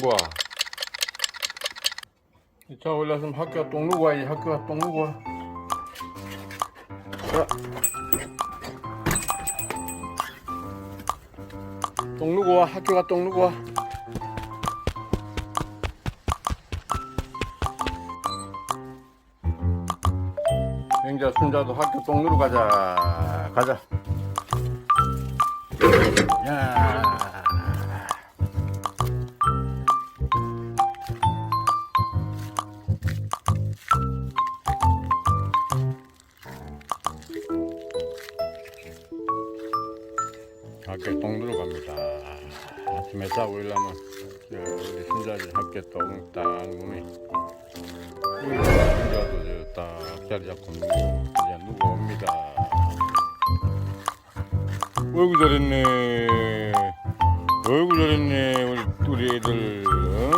뭐야? 자 올라서면 학교가 똥 누고 와야지 학교가 똥 누고 와. 자. 똥 누고 와 학교가 똥 누고 와. 영자 순자도 학교 똥 누러 가자 가자. 야. 어이구 잘했네. 어이구 잘했네 우리 우리 애들. 어?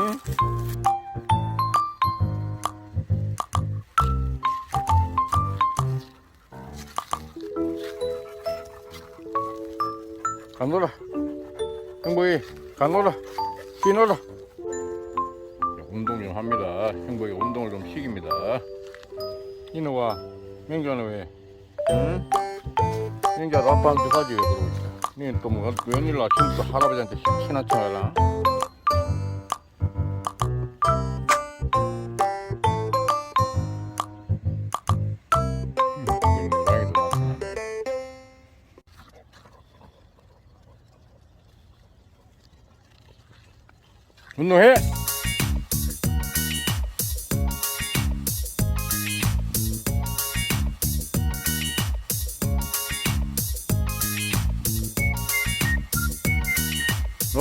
가노라 행복이 가노라 뛰노라 운동 좀 합니다 행복이 운동을 좀 시킵니다 이노와 명자는 왜 응? 명자도 아빠한테 가지 왜 그러고 있어 니는 또뭐 웬일로 아침부터 할아버지한테 신나쳐 하라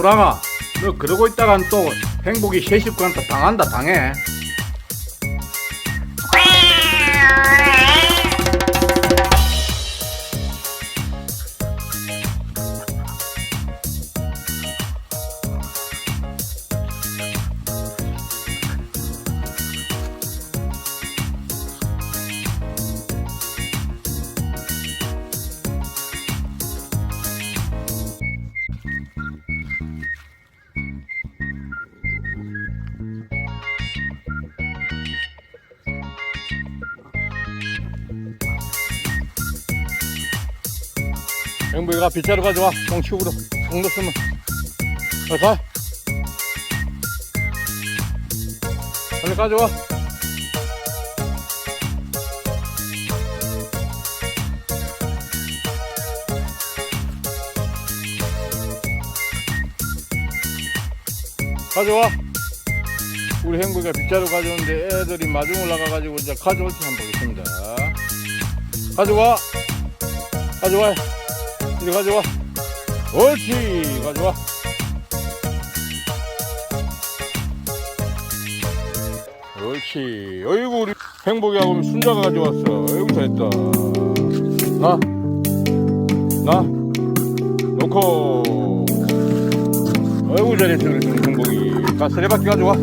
노랑아, 너 그러고 있다간 또 행복이 새 식구한테 당한다 당해. 행복이가 빗자루 가져와. 똥치우러. 똥 넣으면. 어, 가. 빨리 가져와. 가져와. 우리 행복이가 빗자루 가져오는데 애들이 마중 올라가가지고 이제 가져올지 한번 보겠습니다. 가져와. 가져와. 이리 가져와. 옳지. 가져와. 옳지. 어이구, 우리 행복이 하고 우리 순자가 가져왔어. 어이구, 잘했다. 나. 나. 놓고. 어이구, 잘했어. 우리 행복이. 가, 쓰레받기 가져와.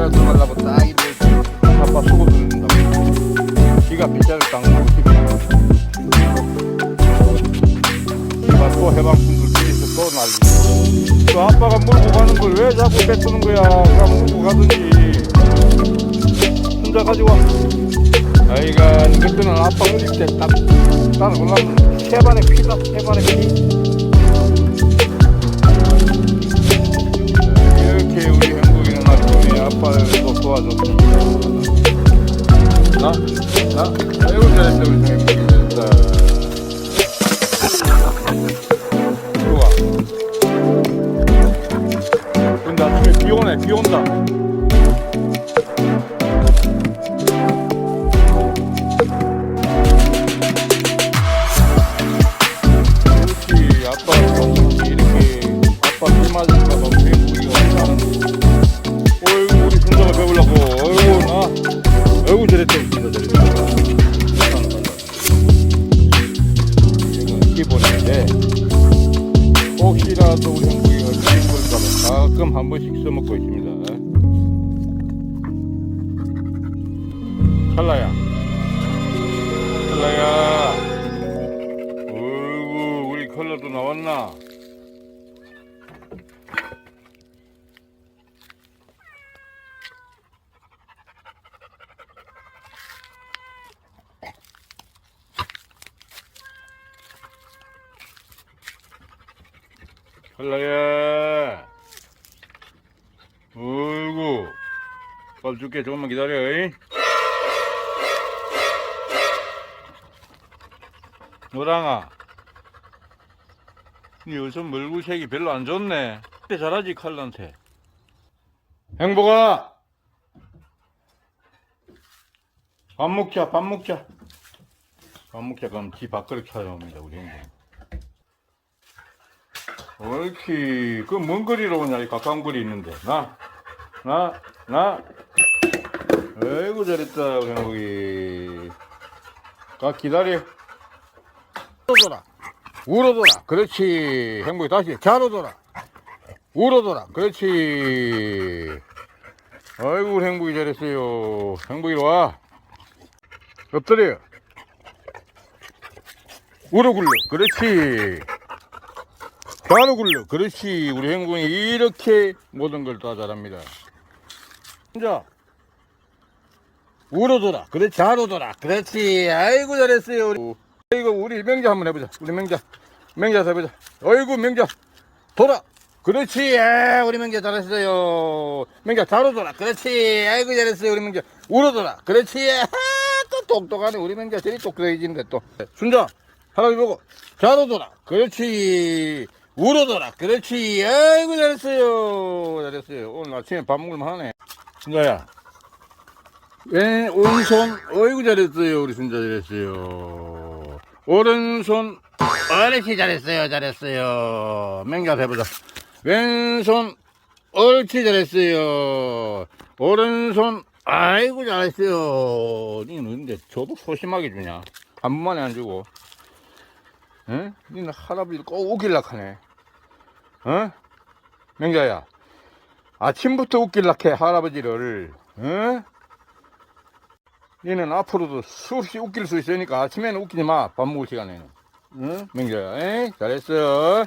빗자루 들어가려고 딱 이렇게 아빠 수고 듣는다고. 지가 빗자루 가자. 이봐 또 해방꾼들 뒤에서 또 난리. 또 아빠가 몰고 가는 걸 왜 자꾸 뺏는 거야? 그럼 몰고 가든지. 혼자 가지고 와. 아이가 그때는 아빠 어릴 때딱 나는 올라면 세반의 피다 세반의 피 또 도와줬습니다 나? 나? 아이고 잘했다 우리 좋아. 근데 아침에 비 오네, 비 온다. Who did it take? 컬러야, 어이구 밥 줄게. 조금만 기다려. 잉? 노랑아 니 요즘 물구색이 별로 안 좋네. 그때 잘하지 칼한테. 행복아! 밥 먹자 밥 먹자. 밥 먹자. 그럼 지 밥그릇 찾아옵니다 우리 행복 옳지 그 먼 거리로 오냐 이 가까운 거리 있는데 나 나, 나. 아이고 잘했다 우리 행복이 가 기다려 울어둬라. 울어둬라. 그렇지. 행복이 다시 잘 오더라. 울어둬라. 그렇지. 아이고, 행복이 잘했어요. 행복이 이리 와. 엎드려. 울어 굴러. 그렇지. 좌로 굴러. 그렇지. 우리 행복이 이렇게 모든 걸 다 잘합니다. 혼자. 울어둬라. 그렇지. 잘 오더라. 그렇지. 아이고, 잘했어요. 우리. 이거 우리 명자 한번 해보자. 우리 명자. 명자 해보자. 어이구 명자. 돌아. 그렇지. 아, 우리 명자 잘했어요. 명자 잘 오더라. 그렇지. 아이고 잘했어요. 우리 명자. 울어더라. 그렇지. 아, 또 똑똑하네. 우리 명자 제일 똑똑해지는 거 또. 순자. 할아버지 보고. 잘 오더라. 그렇지. 울어더라. 그렇지. 아이고 잘했어요. 잘했어요. 오늘 아침에 밥 먹을만 하네. 순자야. 왼, 오른손, 어이구 잘했어요. 우리 순자 잘했어요. 오른손, 어르시 잘했어요. 잘했어요. 맹자 해보자. 왼손, 옳지 잘했어요. 오른손, 아이고 잘했어요. 니는 근데 저도 소심하게 주냐? 한 번만에 안 주고. 응? 니는 할아버지를 꼭 웃길라 하네. 어? 맹자야. 아침부터 웃길라 해, 할아버지를. 응? 니는 앞으로도 수없이 웃길 수 있으니까 아침에는 웃기지 마. 밥 먹을 시간에는. 응? 명자야. 에이? 잘했어.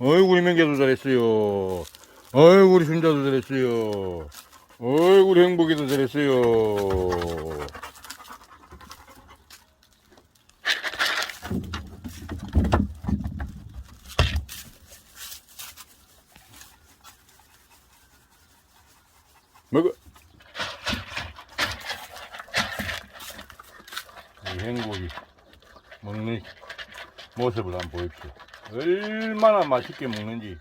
어이구, 우리 명자도 잘했어요. 어이구, 우리 순자도 잘했어요. 어이구, 우리 행복이도 잘했어요. 먹어. 이 행복이 먹는 모습을 한번 보십시오. 얼마나 맛있게 먹는지.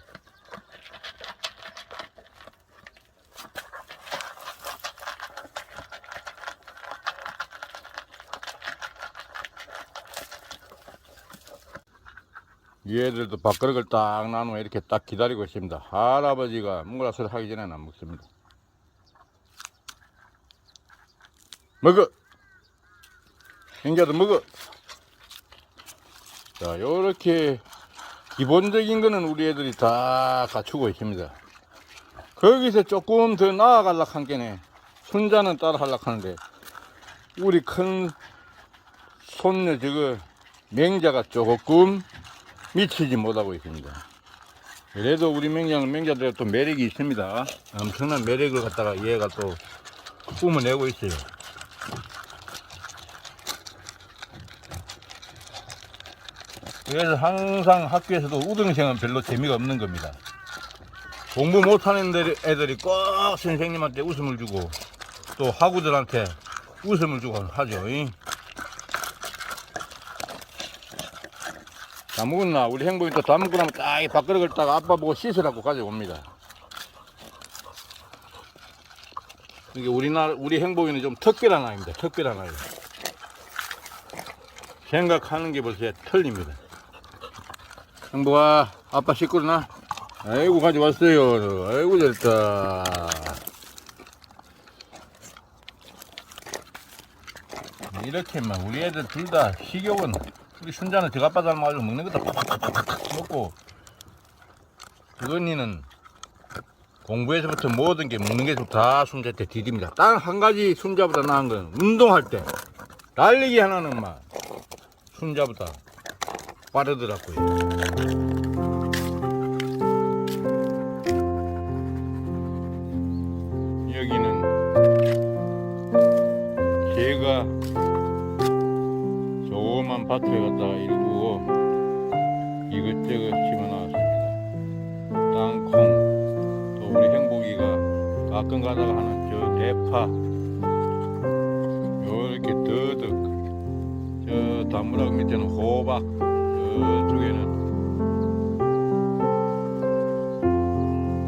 얘들도 밥그릇을 딱 나누어 이렇게 딱 기다리고 있습니다. 할아버지가 소리 하기 전에는 안 먹습니다. 먹어! 행자도 먹어. 자, 요렇게 기본적인 거는 우리 애들이 다 갖추고 있습니다. 거기서 조금 더 나아가려고 한 게네. 손자는 따라 하려고 하는데, 우리 큰 손녀 저거 맹자가 조금 미치지 못하고 있습니다. 그래도 우리 맹자는 맹자대로 또 매력이 있습니다. 엄청난 매력을 갖다가 얘가 또 뿜어내고 있어요. 그래서 항상 학교에서도 우등생은 별로 재미가 없는 겁니다. 공부 못하는 애들- 애들이 꼭 선생님한테 웃음을 주고 또 학우들한테 웃음을 주고 하죠. 잉? 다 먹었나? 우리 행복이 또 다 먹고 나면 딱이 밥그릇을 딱 아빠 보고 씻으라고 가져옵니다. 이게 우리나라, 우리 행복이는 좀 특별한 아이입니다. 특별한 아이. 생각하는 게 벌써 틀립니다. 행복아, 아빠 씻고나? 아이고, 가져왔어요. 아이고, 잘했다. 이렇게만 우리 애들 둘 다 식욕은 우리 순자는 저가 아빠 닮아가지고 먹는 것도 팍팍팍팍 먹고 그 언니는 공부에서부터 모든 게 먹는 게 다 순자한테 디딥니다. 딱 한 가지 순자보다 나은 건 운동할 때 달리기 하나는 막 순자보다 빠르더라고요. 여기는 개가 조그만 밭에 갔다가 일구고 이것저것 심어놨습니다. 땅콩, 또 우리 행복이가 가끔 가다가 하는 저 대파, 요렇게 더덕, 저 단무락 밑에는 호박, 저쪽에는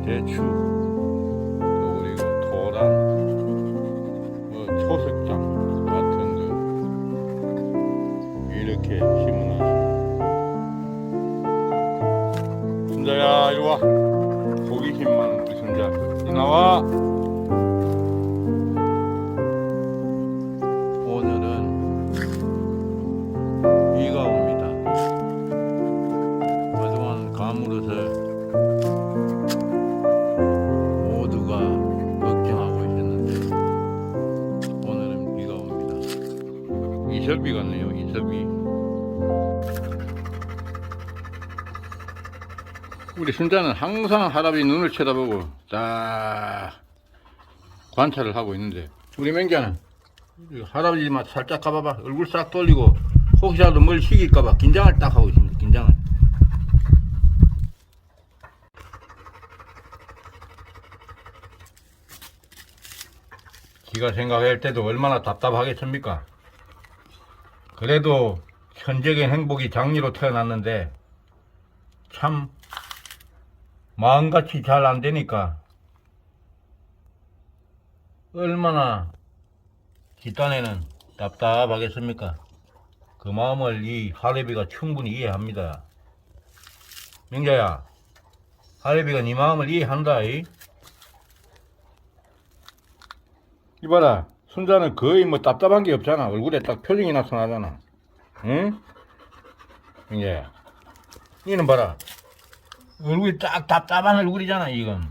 대추, 또 그리고 토란, 뭐 초석장 같은 거 이렇게 심어놨습니다. 순자야 이리 와. 호기심 많은 우리 순자. 이 나와. 순자는 항상 할아버지 눈을 쳐다보고 딱 관찰을 하고 있는데 우리 맹자는 할아버지 맛 살짝 가봐봐 얼굴 싹 돌리고 혹시라도 뭘 시킬까봐 긴장을 딱 하고 있습니다. 긴장을. 지가 생각할 때도 얼마나 답답하겠습니까? 그래도 현재의 행복이 장리로 태어났는데 참 마음같이 잘 안 되니까 얼마나 뒷단에는 답답하겠습니까? 그 마음을 이 하레비가 충분히 이해합니다. 명자야, 하레비가 네 마음을 이해한다. 이? 이봐라, 순자는 거의 뭐 답답한 게 없잖아. 얼굴에 딱 표정이 나타나잖아. 응? 명자야, 니는 봐라. 얼굴이 딱 답답한 얼굴이잖아 이건.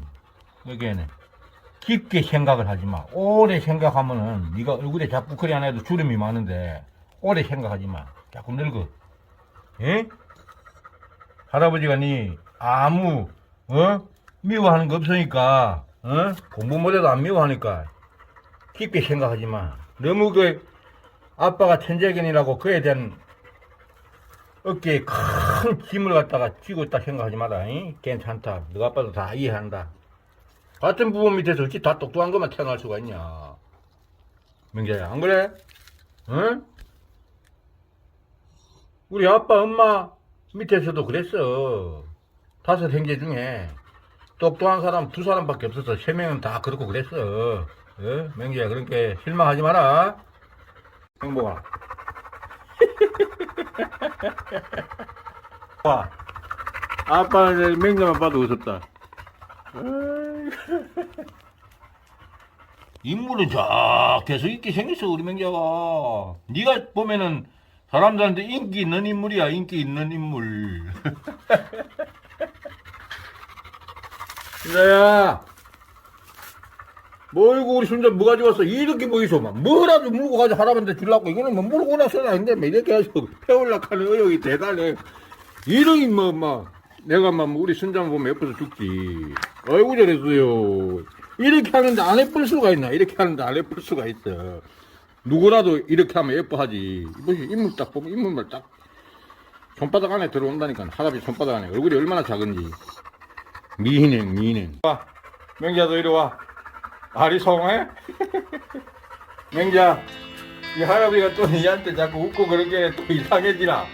여기에는. 깊게 생각을 하지 마. 오래 생각하면은 네가 얼굴에 자꾸 그리 안 해도 주름이 많은데 오래 생각하지 마. 자꾸 늙어. 예? 할아버지가 네 아무 어? 미워하는 거 없으니까 어? 공부 못해도 안 미워하니까 깊게 생각하지 마. 너무 그 아빠가 천재견이라고 그에 대한 어깨에 큰 짐을 갖다가 쥐고 있다 생각하지 마라. 잉? 괜찮다. 너가 아빠도 다 이해한다. 같은 부모 밑에서 어찌 다 똑똑한 것만 태어날 수가 있냐. 명자야, 안 그래? 응? 우리 아빠, 엄마 밑에서도 그랬어. 다섯 형제 중에 똑똑한 사람 두 사람밖에 없어서 세 명은 다 그렇고 그랬어. 어? 명자야, 그러니까 실망하지 마라. 행복아. 와, 아빠는 맹자만 봐도 웃었다. 인물은 쫙 계속 있게 생겼어 우리 맹자가. 네가 보면은 사람들한테 인기 있는 인물이야 인기 있는 인물. 순자야. 뭐이고 우리 순자 뭐 가져왔어? 이렇게 보이소 막. 뭐라도 물고 가져 할아버지한테 주려고. 이거는 뭐 물고 나서는 안돼 뭐 이렇게 해서 태우려고 하는 의욕이 대단해. 이러니 뭐막 내가 막 우리 순자 보면 예뻐서 죽지. 아이고 잘했어요. 이렇게 하는데 안 예쁠 수가 있나? 이렇게 하는데 안 예쁠 수가 있어. 누구라도 이렇게 하면 예뻐하지. 이보시 인물 딱 보면 인물만 딱 손바닥 안에 들어온다니까 할아버지 손바닥 안에 얼굴이 얼마나 작은지. 미인행 미인행 와 명자도 이리 와 성해? 맹자, 이 할아버지가 또 니한테 자꾸 웃고 그렇게 또 이상해지나?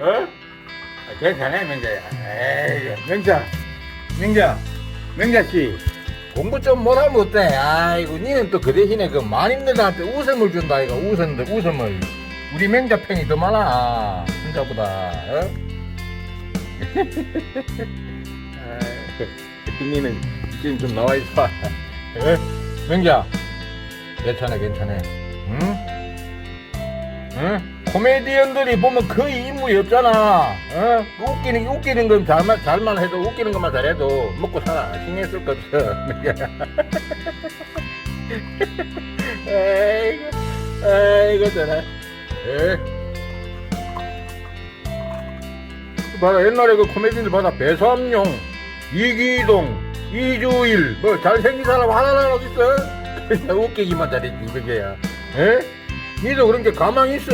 어? 아, 괜찮아, 맹자야. 에이, 맹자, 맹자, 맹자씨. 공부 좀 못하면 어때? 아이고, 니는 또 그 대신에 그 마님들한테 웃음을 준다, 이거. 웃음들, 웃음을. 우리 맹자 팬이 더 많아. 순자보다, 어? 아이고, 니는 지금 좀 나와 있어. 에? 명자 괜찮아 괜찮아 응? 응? 코미디언들이 보면 거의 인물이 없잖아. 어? 웃기는 웃기는 건 잘만 잘만 해도 웃기는 것만 잘해도 먹고 살아. 신경 쓸 거 없어. 아이고, 아이고 잘해. 에? 봐라 옛날에 그 코미디들 봐라 배삼룡, 이기동, 이주일 뭐 잘생긴 사람 어딨어? 그냥 웃기기만 잘했지 그게야. 에? 니도 그런 게 가만히 있어.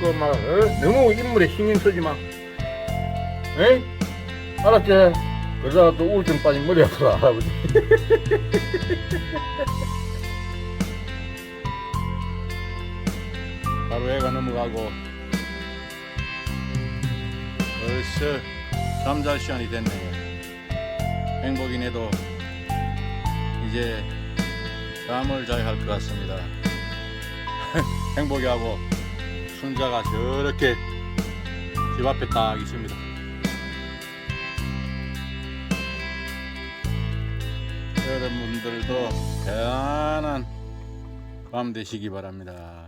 그막 너무 인물에 신경 쓰지 마. 에? 알았지? 그러다가 또 우울증 빠진 머리 아프다 할아버지. 하루해가 넘어가고 벌써 잠잘 시간이 됐네요. 행복이네도 이제 잠을 자야 할것 같습니다. 행복이하고 순자가 저렇게 집 앞에 딱 있습니다. 여러분들도 편안한 밤 되시기 바랍니다.